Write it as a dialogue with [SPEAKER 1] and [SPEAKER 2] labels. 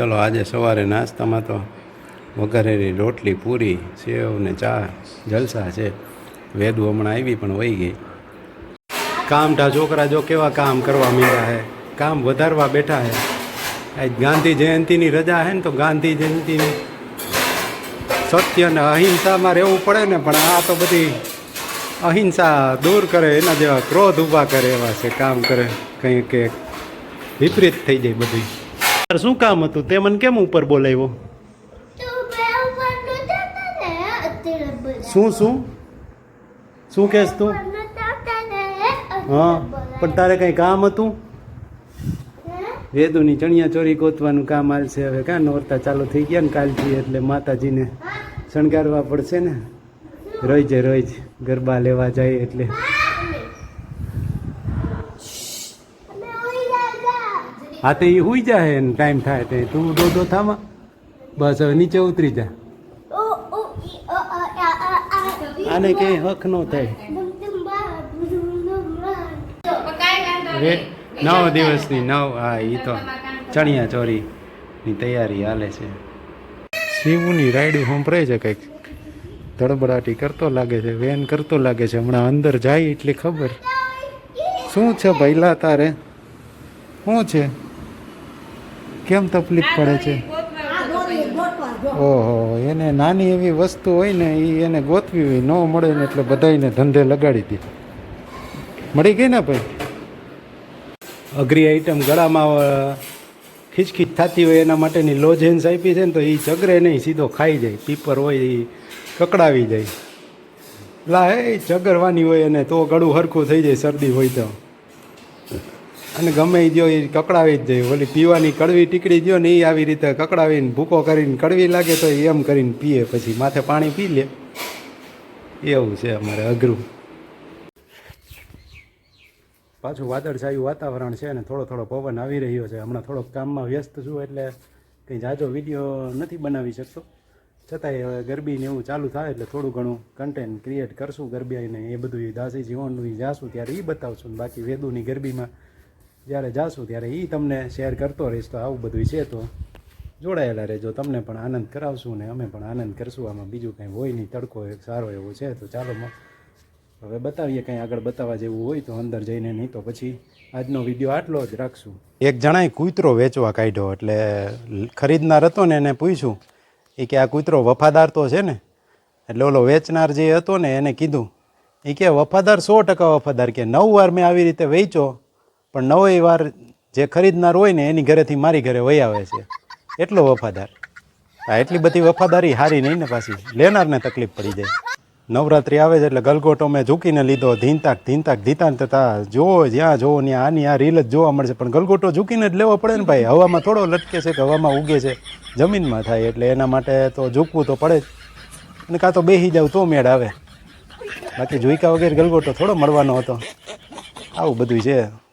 [SPEAKER 1] ચલો, આજે સવારે નાસ્તામાં તો વઘારેલી રોટલી પૂરી, સેવ ને ચા, જલસા છે. વેદુ હમણાં આવી પણ વહી ગઈ. કામઠા છોકરા જો કેવા કામ કરવા માંડ્યા હે? કામ વધારવા બેઠા હે? આજ ગાંધી જયંતિની રજા હે ને તો ગાંધી જયંતિની સત્ય ને અહિંસામાં રહેવું પડે ને, પણ આ તો બધી અહિંસા દૂર કરે, એના જેવા ક્રોધ ઊભા કરે એવા છે, કામ કરે કંઈ કે વિપરીત થઈ જાય બધું. શું કામ હતું? તે મને કેમ ઉપર બોલાવ્યો? શું શું? શું કહેશ તું? હા, પણ તારે કંઈ કામ હતું? વેદુની ચણિયા ચોરી ગોતવાનું કામ હાલશે હવે. કાં નોરતા ચાલુ થઈ ગયા ને કાલથી એટલે માતાજીને શણગારવા પડશે ને? રોજ રોજ ગરબા લેવા જાય એટલે. હા તો એ હુઈ જાય ને ટાઈમ થાય તે તું દોડો થામાં. બસ હવે નીચે ઉતરી જા. આને કંઈ હક ન થાય. નવ દિવસની નવ હા એ તો ચણિયા ચોરીની તૈયારી હાલે છે. શિવની રાઈડ સંભળાય છે કંઈક. ધડબડાટી કરતો લાગે છે વેન કરતો લાગે છે. હમણાં અંદર જાય એટલે ખબર. શું છે ભૈલા તારે? શું છે? કેમ તકલીફ પડે છે? ઓહો, એને નાની એવી વસ્તુ હોય ને એ એને ગોતવી હોય, ન મળે ને એટલે બધાને ધંધે લગાડી દે. મળી ગઈ ને ભાઈ? અઘરી આઈટમ ગળામાં ખીચખીચ થતી હોય એના માટેની લોજેન્સ આપી છે ને તો એ ચગરે નહીં, સીધો ખાઈ જાય. પીપર હોય એ કકડાવી જાય. લા એ ચગરવાની હોય અને તો ગળું હરખું થઈ જાય, શરદી હોય તો. અને ગમે જો એ કકડાવી જ જાય ઓલી પીવાની કડવી ટીકડી જો ને એ આવી રીતે કકડાવીને ભૂકો કરીને કડવી લાગે તો એમ કરીને પીએ. પછી માથે પાણી પી લે. એવું છે અમારે અઘરું. પાછું વાદળછાયું વાતાવરણ છે અને થોડો થોડો પવન આવી રહ્યો છે. હમણાં થોડોક કામમાં વ્યસ્ત છું એટલે કંઈ જાજો વીડિયો નથી બનાવી શકતો. છતાંય હવે ગરબીને એવું ચાલુ થાય એટલે થોડું ઘણું કન્ટેન્ટ ક્રિએટ કરશું ગરબી આવીને એ બધું દાસી જીવનનું જાશું ત્યારે એ બતાવશું બાકી વેદુની ગરબીમાં જ્યારે જાશું ત્યારે એ તમને શેર કરતો રહીશ. તો આવું બધું છે તો જોડાયેલા રહેજો. તમને પણ આનંદ કરાવશું ને અમે પણ આનંદ કરશું. આમાં બીજું કંઈ હોય નહીં, તડકો એક સારો એવો છે. તો ચાલો હવે બતાવીએ, કંઈ આગળ બતાવવા જેવું હોય તો અંદર જઈને નહીં તો પછી આજનો વીડિયો આટલો જ રાખશું. એક જણાએ કૂતરો વેચવા કાઢ્યો એટલે ખરીદનાર હતો ને એને પૂછ્યું. એ કે આ કૂતરો વફાદાર તો છે ને? એટલે ઓલો વેચનાર જે હતો ને એને કીધું. એ કે વફાદાર સો ટકા વફાદાર કે નવ વાર મેં આવી રીતે વેચ્યો. પણ નવે વાર જે ખરીદનાર હોય ને એની ઘરેથી મારી ઘરે વહી આવે છે. એટલો વફાદાર. આ એટલી બધી વફાદારી હારી નહીં ને પાછી. લેનારને તકલીફ પડી જાય. નવરાત્રી આવે છે એટલે ગલગોટો મેં ઝૂકીને લીધો. ધીનતાક ધીનતાક ધીતાન તથા જોવો જ્યાં જોવો ત્યાં આની આ રીલ જ જોવા મળશે. પણ ગલગોટો ઝૂકીને જ લેવો પડે ને ભાઈ. હવામાં થોડો લટકે છે કે હવામાં ઉગે છે. જમીનમાં થાય એટલે એના માટે તો ઝૂકવું તો પડે જ. અને કાં તો બેસી જાવ તો મેળ આવે. બાકી ઝુઈકા વગેરે ગલગોટો થોડો મળવાનો હતો. આવું બધું છે.